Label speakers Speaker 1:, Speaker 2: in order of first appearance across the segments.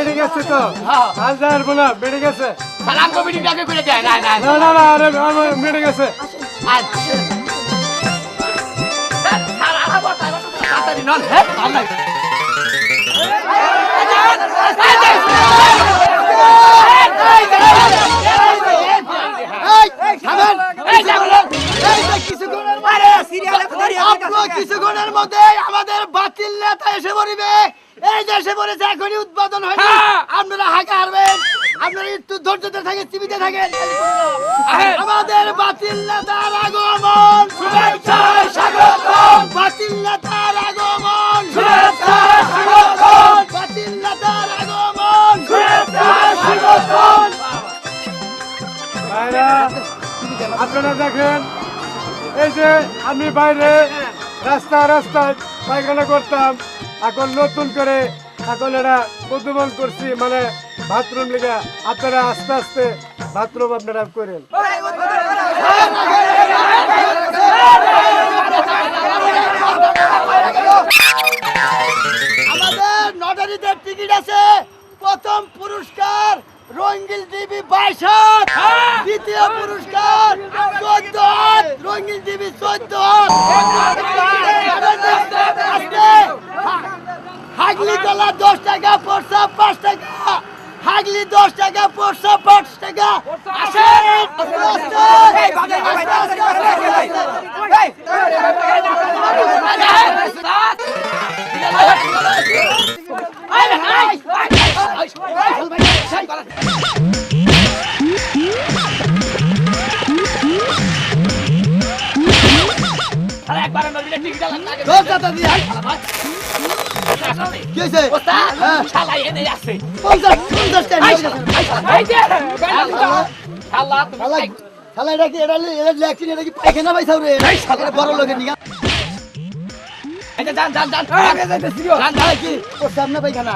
Speaker 1: বেড়ে গেছে তো?
Speaker 2: হ্যাঁ।
Speaker 1: আর যাব না বেড়ে গেছে।
Speaker 2: সালাম কমিটিটাকে করে দেয়। না না
Speaker 1: না। আরে বেড়ে গেছে।
Speaker 2: আচ্ছা। তাড়াতাড়ি নন হ্যাঁ আল্লাহ
Speaker 3: এসে এখনই উদ্বোধন হয়নি
Speaker 2: হ্যাঁ।
Speaker 3: আপনারা হাঁকা হারবেন আপনারা একটু ধৈর্যতে থাকেন টিভিতে থাকেন। আমাদের বাতিল নেতার আগমন। শুভেচ্ছা স্বাগতম। বাতিল নেতার আগমন। শুভেচ্ছা স্বাগতম। বাতিল নেতার আগমন। শুভেচ্ছা স্বাগতম।
Speaker 1: ভাইরা আপনারা দেখেন এই যে আমি বাইরে রাস্তা রাস্তায় পায়খানা করতাম এখন নতুন করে এখন এটা প্রদূষণ করছি মানে বাথরুম লিগা আপনারা আস্তে আস্তে বাথরুম আপনারা করেন।
Speaker 3: আমাদের নটারিদের টিকিট আছে, প্রথম পুরস্কার রঙ্গিল টিভি বাইশ দ্বিতীয় পুরস্কার চোদ্দ হাত রঙ্গিল টিভি চোদ্দ তলা দশ টাকা পড়ছা পাঁচ টাকা হাগলি দশ টাকা পড়ছা পাঁচ টাকা।
Speaker 2: একবার
Speaker 3: হয়েছে? হ্যাঁ।
Speaker 2: শালা এনে আছে
Speaker 3: পঞ্চাশ পঞ্চাশ টাকা
Speaker 2: এই যে শালা
Speaker 3: শালা শালা এটা কি এটা এটা লেখছি এটা কি পায়খানা পাইছাও রে এটা বড় লোকের নিগা
Speaker 2: এই যান যান যান যান যান
Speaker 3: কি প্রস্তাব না পায়খানা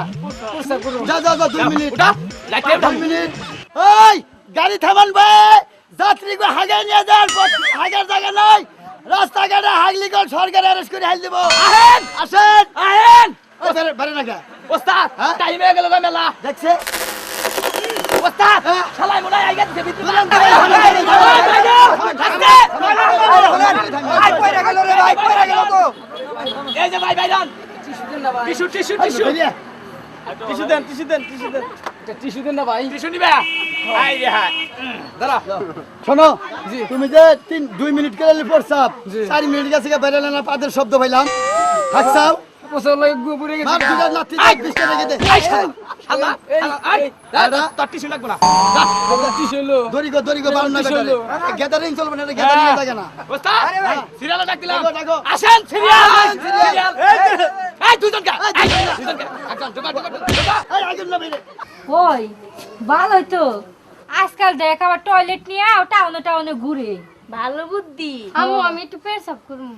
Speaker 3: যা যা যা দুই মিনিট
Speaker 2: উঠা লাইটে উঠা
Speaker 3: মিনিট ওই গাড়ি থামান ভাই যাত্রীকে হাগে নিয়ে যান হাগার জায়গা নাই রাস্তাঘাটে হাগলি কল সরকার অ্যারেস্ট করে হাইল দেবো
Speaker 2: আহেন
Speaker 3: আসেন
Speaker 2: আহেন
Speaker 3: ওই বারে বারে না গা
Speaker 2: ওস্তাদ
Speaker 3: হ্যাঁ?
Speaker 2: টাইম হয়ে গেল মেলা
Speaker 3: দেখছে
Speaker 2: ওস্তাদ
Speaker 3: হ্যাঁ?
Speaker 2: শালা মনে হয় আইগা দিতে ভিতরে
Speaker 3: দুজন ভাই, দুজন ভাই, দুজন
Speaker 2: এই যে ভাই ভাইরান টিস্যু টিস্যু টিস্যু
Speaker 1: টিস্যু দেন টিস্যু দেন টিস্যু দেন টিস্যু দেন না ভাই
Speaker 2: টিস্যু নিবে আই রে হ্যাঁ দাঁড়া
Speaker 3: শোনো তুমি যে তিন দুই মিনিট করে প্রস্তাব চার মিনিট গেছে বাইরে না পাদের শব্দ পাইলাম হাসছাও
Speaker 1: পোষার লাগে গুপুরে
Speaker 3: মার দুটা নাতি রেখে দে।
Speaker 2: শালা! শালা! শালা, আই
Speaker 3: দাঁড়া।
Speaker 2: তোর টিস্যু লাগবে না।
Speaker 1: টিস্যু হলো
Speaker 3: দড়ি গো দড়ি গো বারণ না
Speaker 1: কিসের
Speaker 3: গ্যাদারিং চলবে না গ্যাদারিং
Speaker 2: হ্যাঁ।
Speaker 3: থাকে না।
Speaker 2: ওস্তাদ সিরিয়াল ডাক দিলাম
Speaker 3: ডাকো, ডাকো।
Speaker 2: আসেন সিরিয়াল
Speaker 3: সিরিয়াল।
Speaker 2: সিরিয়াল এই দুজন কা এই দুজন কা একজন ঢোকা ঢোকা ঢোকা
Speaker 3: এই আগুন না বেরে
Speaker 4: ওই ভালোই তো আজকাল দেখ আবার টয়লেট নিয়ে টাউনে টাউনে ঘুরে।
Speaker 5: ভালো বুদ্ধি। আমু আমি একটু পেশাব করুম।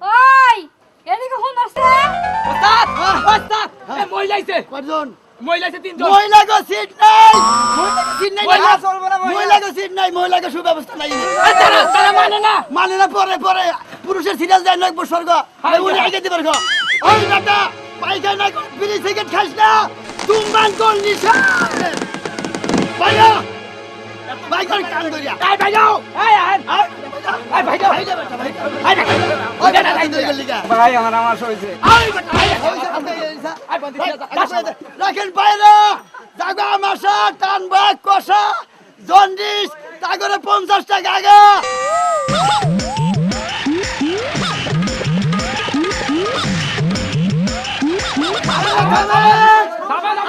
Speaker 4: ওই! এদিকে আসছে?
Speaker 2: ওস্তাদ! ওস্তাদ!
Speaker 3: কয়জন? মহিলা নাই। মহিলা গো সিট নাই।
Speaker 2: মহিলা
Speaker 3: চলবে না মহিলা। গো সিট নাই। মহিলা গো সুব্যবস্থা নাই।
Speaker 2: তারা তারা মানে না।
Speaker 3: মানে না পরে পরে। পুরুষের সিরিয়াল যায় নয় স্বর্গ উনি আগে দিবার গো। ওই বেটা পাইখানা কর বিড়ি সিগারেট খাস না? তুমবান কর নিশা ভাইয়া ভাই কর কান ধরিয়া
Speaker 2: এই ভাই যাও এই আহেন এই ভাই যাও
Speaker 3: ভাই
Speaker 1: আমার আমার
Speaker 2: দিয়া
Speaker 3: রাখেন বাইরে জাগা মাসা টানবা কষা জন্ডিস তাগরে পঞ্চাশ টাকা আগা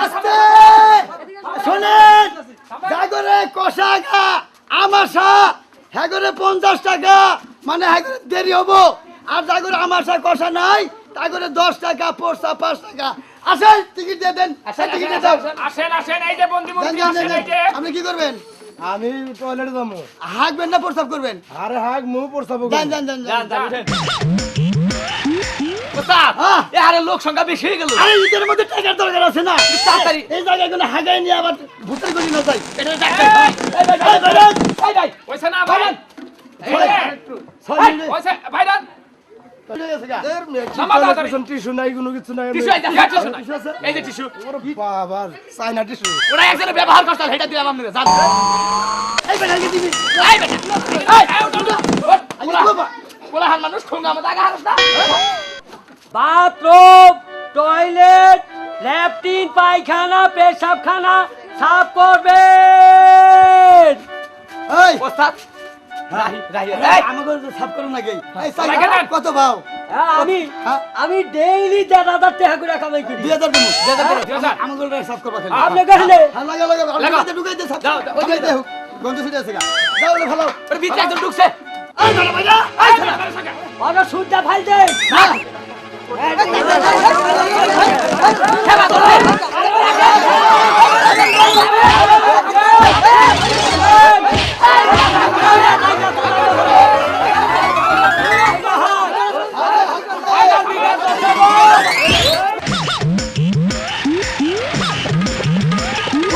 Speaker 3: আস্তে শোনেন জাগরে কষা আগা আমাশা হ্যাগরে পঞ্চাশ টাকা মানে হ্যাগরে দেরি হব। আর জাগরে আমাশা কষা নাই তাগরে দশ টাকা পোস্তা পাঁচ টাকা। আসেন টিকিট দিয়ে দেন।
Speaker 2: আসেন
Speaker 3: টিকিট দিয়ে দাও
Speaker 2: আসেন আসেন এই যে বন্ধু
Speaker 3: দেন,
Speaker 2: বন্ধি
Speaker 3: দেন, দেন,
Speaker 2: আসেন এই যে।
Speaker 3: আপনি কি করবেন?
Speaker 1: আমি টয়লেটে যাব।
Speaker 3: হাঁকবেন না প্রস্তাব করবেন?
Speaker 1: আরে হাক
Speaker 3: মু প্রস্তাব করবেন।
Speaker 2: যান যান
Speaker 3: হ্যাঁ।
Speaker 2: এ আরে লোক সংখ্যা বেশি হয়ে গেল
Speaker 3: আরে ঈদের মধ্যে টাকার দরকার আছে না
Speaker 2: তাড়াতাড়ি।
Speaker 3: এই জায়গায় কোনো হাগাই নিয়ে আবার ভুতের গলি না যাই
Speaker 2: এটা ডাক্তার ভাই
Speaker 3: এই
Speaker 2: ভাই না ভাই ব্যবহার করতে সেটা মানুষ ঠোঙ্গা আমাদের আগে হারস না
Speaker 6: বাথরুম টয়লেট ল্যাট্রিন পায়খানা পেশাবখানা সাফ করবেন
Speaker 3: এই,
Speaker 2: ওস্তাদ।
Speaker 3: কত ভাও?
Speaker 6: আমি? আমি ডেইলি দেড় হাজার টাকা করে কামাই করি
Speaker 3: দুই হাজার। আমাকে সাফ করবা
Speaker 6: আপনি কাহিলে
Speaker 3: লাগা, লাগা, সাফ। গন্ধ ছুটে আছে গা। দাও, ভালো।
Speaker 2: ভিতরে একজন ঢুকছে
Speaker 3: এই, দাঁড়া, ভাইয়া।
Speaker 2: এই ছেলে, আমার সঙ্গে।
Speaker 6: ফাইল দে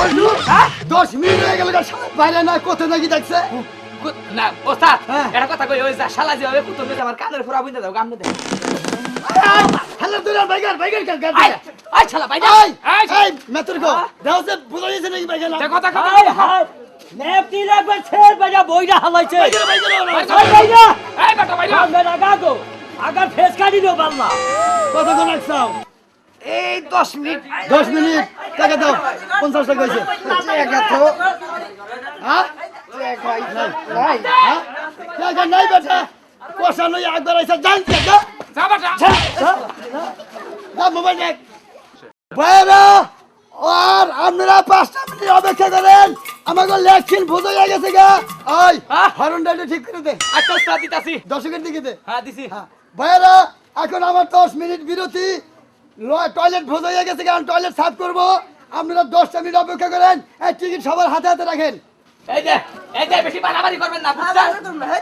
Speaker 3: বসলু? দশ মিনিট হয়ে গেল বাইরে না কোথায় নাকি দেখছে
Speaker 2: না ওস্তাদ
Speaker 3: হ্যাঁ।
Speaker 2: এটা কথা কই ওই যা শালা যেভাবে কুতুব নিতে আমার কানের ফোড়া বুঝতে দাও গামনে দে
Speaker 3: হ্যালো তুই বাইগার বাইগার কার কার
Speaker 2: আই আই শালা ভাই
Speaker 3: এই
Speaker 2: এই
Speaker 3: এই মেতর দাও সে বুঝা নাকি বাইগার না?
Speaker 2: যে কথা কথা
Speaker 6: হাই হাই ল্যাট্রিন একবার ছেড় বাজা বইরা হালাইছে।
Speaker 3: বাইগার বাইগার
Speaker 6: হাই
Speaker 2: এই বেটা ভাই
Speaker 6: আপনার আগাগো আগার ফেস কাটি দিও বাল্লা।
Speaker 3: কতক্ষণ রাখছাও
Speaker 2: এই 10 মিনিট।
Speaker 3: দশ মিনিট। টাকা দাও পঞ্চাশ টাকা হয়েছে হ্যাঁ নাই বেটা পয়সা নই একবার আইসা জান টাকা
Speaker 2: যা বেটা
Speaker 3: দাও মোবাইল বাইরা আর আপনারা পাঁচটা মিনিট অপেক্ষা করেন আমাকে লেখছেন ভুতো হয়ে গেছে গা ওই
Speaker 2: হ্যাঁ?
Speaker 3: হরনটা ঠিক করে দে
Speaker 2: আচ্ছা দিতাছি
Speaker 3: দর্শকের দিকে দে
Speaker 2: হ্যাঁ দিছি
Speaker 3: হ্যাঁ ভাইয়েরা এখন আমার দশ মিনিট বিরতি টয়লেট ভোজ হয়ে গেছে কারণ টয়লেট সাফ করব আপনারা দশটা মিনিট অপেক্ষা করেন এই টিকিট সবার হাতে হাতে রাখেন
Speaker 2: এই যে এই যে বেশি বাড়াবাড়ি করবেন না বুঝছেন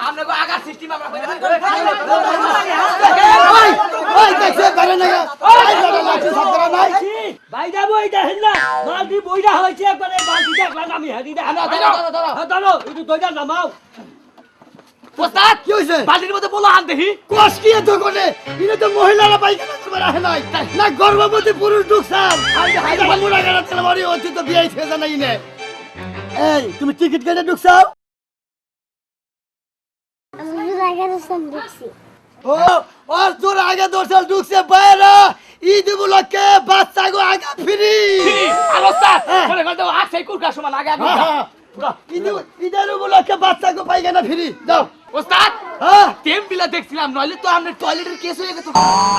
Speaker 2: আমরা কো আগার সিস্টেম আমরা
Speaker 3: ওই, ওই, দেখছে, বাইরে না গা। ওই, বাইরে লাঠি সাফ করা নাই।
Speaker 6: বাইরা বইটা হয়েছে একবারে বালতি দেখলাম আমি হাতি দেখ
Speaker 2: ধরো, ধরো, ধরো, ধরো।
Speaker 6: হ্যাঁ ধরো একটু দইটা নামাও
Speaker 2: ওস্তাদ
Speaker 3: কি হয়েছে?
Speaker 2: বালির মধ্যে বলো হাত দেখি।
Speaker 3: কষ কি এত করে? এটা তো মহিলারা পায়খানা করবার আহে নাই। না গর্ভবতী পুরুষ ঢুকছান। এটা মুড়া গাড়া তেল মারি হচ্ছে তো বিয়ে নাই নে। এই তুমি টিকিট কেটে ঢুকছাও
Speaker 5: আমি জায়গায় দেখছি
Speaker 3: ও ওর তোর আগে দর্শন ঢুকছে বাইরা। ঈদ উপলক্ষে বাচ্চা গো আগে ফ্রি।
Speaker 2: আর ওস্তাদ করতে আগ সেই সমান আগে আগে
Speaker 3: ঈদ ঈদের উপলক্ষে বাচ্চা গো পাইখানা ফ্রি। যাও।
Speaker 2: ওস্তাদ!
Speaker 3: হ্যাঁ?
Speaker 2: টেম বিলা দেখছিলাম নইলে তো আমরা টয়লেটের কেস হয়ে গেছে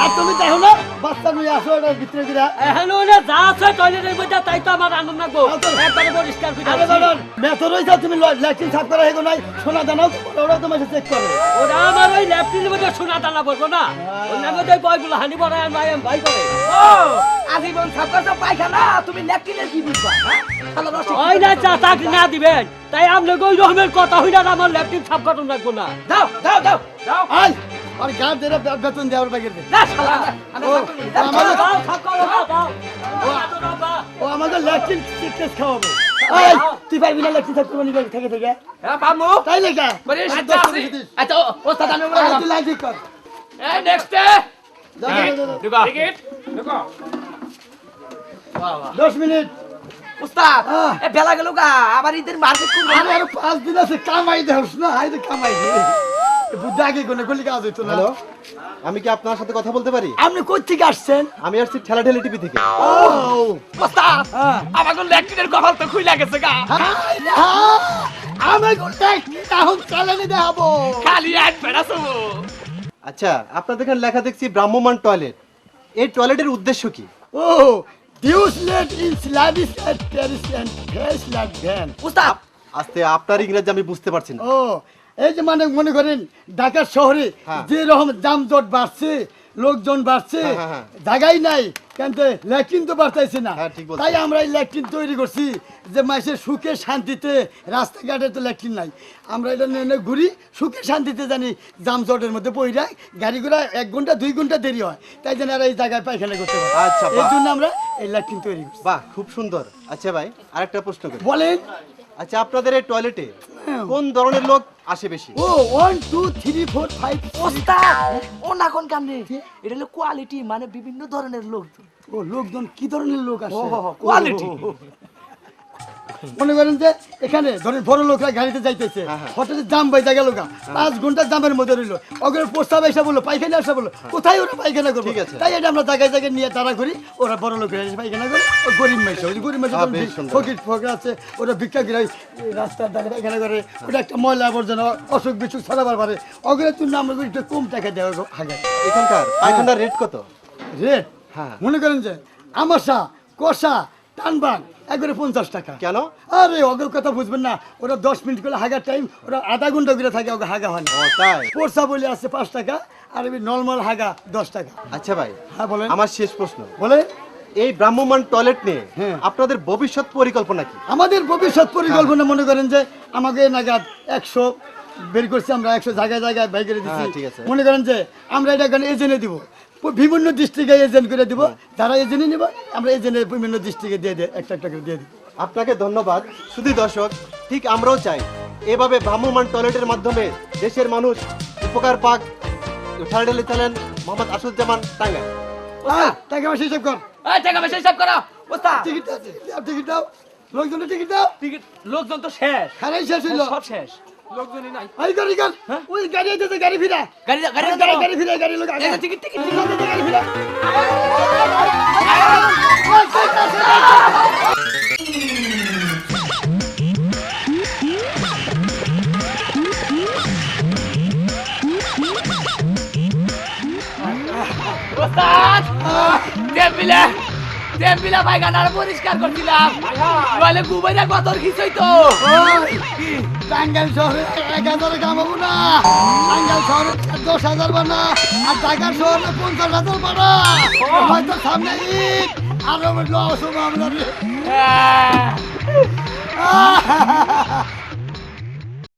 Speaker 3: আর তুমি দেখো না বাচ্চা নিয়ে আসো এটার ভিতরে দিরা।
Speaker 6: এখন ওরা যা আছে টয়লেটের মধ্যে তাই তো আমার আনন্দ লাগবো একবারে পরিষ্কার করে
Speaker 3: আরে। বাবা মেথর হইছে তুমি ল্যাট্রিন সাফ করা হেগো নাই সোনা দানাও ওরা তোমার সাথে চেক করে।
Speaker 6: ওরা আমার ওই ল্যাপটিনের মধ্যে সোনা দানা পড়ব না। ওর মধ্যে বয়গুলো হানি পড়ে আর ভাই ভাই করে।
Speaker 2: ও! আজীবন ছাত্র পায়খানা তুমি ল্যাকটিনের কি বুঝবা হ্যাঁ? শালা রসিক।
Speaker 6: না চা চাকরি না দিবেন তাই আপনি ওই রকমের কথা হইনা আমার ল্যাপটিন ছাপ কাটুন রাখব না।
Speaker 2: দাও দাও দাও। দাও।
Speaker 3: আই আর গান দেরা বেতন দেওয়ার বাগের দে।
Speaker 2: না শালা। আমি
Speaker 3: ও আমাদের
Speaker 6: দাও, ছাপ করো, দাও, দাও। দাও, দাও, দাও।
Speaker 3: ও আমাদের ল্যাট্রিন টেস্ট খাওয়াবো। এই তুই পারবি না ল্যাট্রিন সাফ করব নিবে থেকে থেকে?
Speaker 2: হ্যাঁ
Speaker 3: তাই।
Speaker 2: আচ্ছা ওস্তাদ আমি বলে
Speaker 3: তুই কর।
Speaker 2: এই নেক্সট। ঢুকা। ঢুকা
Speaker 3: মিনিট।
Speaker 2: উস্তাদ এ বেলা গেল গা আবার ঈদের মার্কেট করব
Speaker 3: আরে আরও পাঁচ দিন আছে কামাই দেওস না আইতে কামাই। দে বুদ্ধা আগে কোনে গলি কাজ হইতো না।
Speaker 7: আমি কি আপনার সাথে কথা বলতে পারি?
Speaker 3: আপনি কই থেকে আসছেন?
Speaker 7: আমি আসছি ঠেলা ঠেলি টিভি থেকে।
Speaker 3: ও
Speaker 2: উস্তাদ কপাল তো খুইলা গেছে গা।
Speaker 3: এখন চালানি দেখাবো।
Speaker 2: খালি এক
Speaker 7: আচ্ছা আপনাদের এখানে লেখা দেখছি ব্রাহ্মমান টয়লেট। এই টয়লেটের উদ্দেশ্য কি?
Speaker 3: ও let in স্লাভিস at Paris and face like van
Speaker 2: উস্তাদ
Speaker 7: আস্তে আপনার ইংরেজি আমি বুঝতে পারছি না।
Speaker 3: ও এই যে মানে মনে করেন ঢাকা শহরে
Speaker 7: হ্যাঁ।
Speaker 3: যে রকম যানজট বাড়ছে লোকজন বাড়ছে
Speaker 7: হ্যাঁ, হ্যাঁ, হ্যাঁ।
Speaker 3: জায়গাই নাই কিন্তু ল্যাট্রিন তো বাড়তেছে না।
Speaker 7: ঠিক
Speaker 3: তাই আমরা এই ল্যাট্রিন তৈরি করছি যে মাসে সুখে শান্তিতে রাস্তাঘাটে তো ল্যাট্রিন নাই। আমরা এটা নিয়ে ঘুরি সুখে শান্তিতে জানি যানজটের মধ্যে পড়ে গাড়ি ঘোড়া এক ঘণ্টা দুই ঘণ্টা দেরি হয়। তাই জন্য আর এই জায়গায় পায়খানা করতে পারি
Speaker 7: আচ্ছা,
Speaker 3: এই জন্য আমরা এই ল্যাট্রিন তৈরি করছি।
Speaker 7: বাহ খুব সুন্দর। আচ্ছা ভাই আরেকটা প্রশ্ন করি।
Speaker 3: বলেন।
Speaker 7: আচ্ছা আপনাদের এই টয়লেটে কোন ধরনের লোক আসে বেশি।
Speaker 3: ও one two three four five
Speaker 2: ওস্তা ও না কোন কামনে এটা হলো কোয়ালিটি মানে বিভিন্ন ধরনের লোক।
Speaker 3: ও লোকজন কি ধরনের লোক আসে?
Speaker 2: কোয়ালিটি
Speaker 3: মনে করেন যে এখানে ধরেন বড় লোকরা গাড়িতে যাইতেছে হঠাৎ জাম বাইজা গেল গা। পাঁচ ঘণ্টা জামের মধ্যে রইল। ওগুলো প্রস্তাব এসে বলল পায়খানা আসা বলল কোথায় ওরা পায়খানা করব? তাই এটা আমরা জায়গায় জায়গায় নিয়ে তারা করি ওরা বড় লোকেরা এসে পায়খানা করে ও গরিব মাইসে ওই গরিব মাইসে
Speaker 7: হ্যাঁ।
Speaker 3: ফকির ফকির আছে ওরা ভিক্ষা গিরা রাস্তার ধারে পায়খানা করে ওটা একটা ময়লা আবর্জনা অসুখ বিসুখ ছড়াবার পারে ওগুলোর জন্য আমরা একটু কম টাকা দেওয়া হাগে
Speaker 7: এখানকার পায়খানার রেট কত?
Speaker 3: রেট
Speaker 7: হ্যাঁ।
Speaker 3: মনে করেন যে আমাশা কষা টানবাং একবারে পঞ্চাশ টাকা।
Speaker 7: কেন?
Speaker 3: আরে ওদের কথা বুঝবেন না ওরা দশ মিনিট করে হাগার টাইম ওরা আধা ঘণ্টা করে থাকে ওকে হাগা হয়
Speaker 7: তাই?
Speaker 3: পোরসা বলে আছে পাঁচ টাকা আর এমনি নর্মাল হাগা দশ টাকা।
Speaker 7: আচ্ছা ভাই
Speaker 3: হ্যাঁ বলেন।
Speaker 7: আমার শেষ প্রশ্ন।
Speaker 3: বলে
Speaker 7: এই ভ্রাম্যমান টয়লেট নিয়ে
Speaker 3: হ্যাঁ।
Speaker 7: আপনাদের ভবিষ্যৎ পরিকল্পনা কি?
Speaker 3: আমাদের ভবিষ্যৎ পরিকল্পনা মনে করেন যে আমাকে নাগাদ একশো বের করছি আমরা একশো জায়গায় জায়গায় বাই করে দিচ্ছি
Speaker 7: হ্যাঁ, ঠিক আছে।
Speaker 3: মনে করেন যে আমরা এটা এখানে এজেন্টে দিব। বিভিন্ন ডিস্ট্রিক্টে এজেন্ট করে দিব। যারা এজেন্টে নিব আমরা এজেন্টে বিভিন্ন ডিস্ট্রিক্টে দিয়ে দিয়ে একটা একটা করে দিয়ে দিব।
Speaker 7: আপনাকে ধন্যবাদ। শুধু দর্শক ঠিক আমরাও চাই। এভাবে ভ্রাম্যমান টয়লেটের মাধ্যমে দেশের মানুষ উপকার পাক। ঠান্ডালি চ্যানেল মোহাম্মদ আসুজ্জামান
Speaker 3: টাকা পয়সা হিসাব কর।
Speaker 2: এই টাকা পয়সা হিসাব করো।
Speaker 3: টিকিট দাও, টিকিট দাও। লোকজনের টিকিট দাও।
Speaker 2: টিকিট লোকজন তো শেষ।
Speaker 3: হইল।
Speaker 2: সব শেষ। লোকজনই নাই।
Speaker 3: এই গাড়ি গাড়ি। ওই গাড়ি আইতেছে গাড়ি ফিরা।
Speaker 2: গাড়ি গাড়ি
Speaker 3: গাড়ি গাড়ি ফিরা গাড়ি লোক আগে।
Speaker 2: টিকিট টিকিট
Speaker 3: টিকিট গাড়ি ফিরা
Speaker 2: ওস্তাদ! টেম্পিলে টেম্পিলে পায়খানার পরিষ্কার করছিলাম। নইলে গুবাইরা কতর খিচই তো?
Speaker 3: টাঙ্গাইল শহরে এক হাজারে কামাবো না। টাঙ্গাইল শহরে দশ হাজার বানা আর ঢাকার শহরে পঞ্চাশ হাজার বানা। হয়তো সামনে ঈদ আরও লস হবে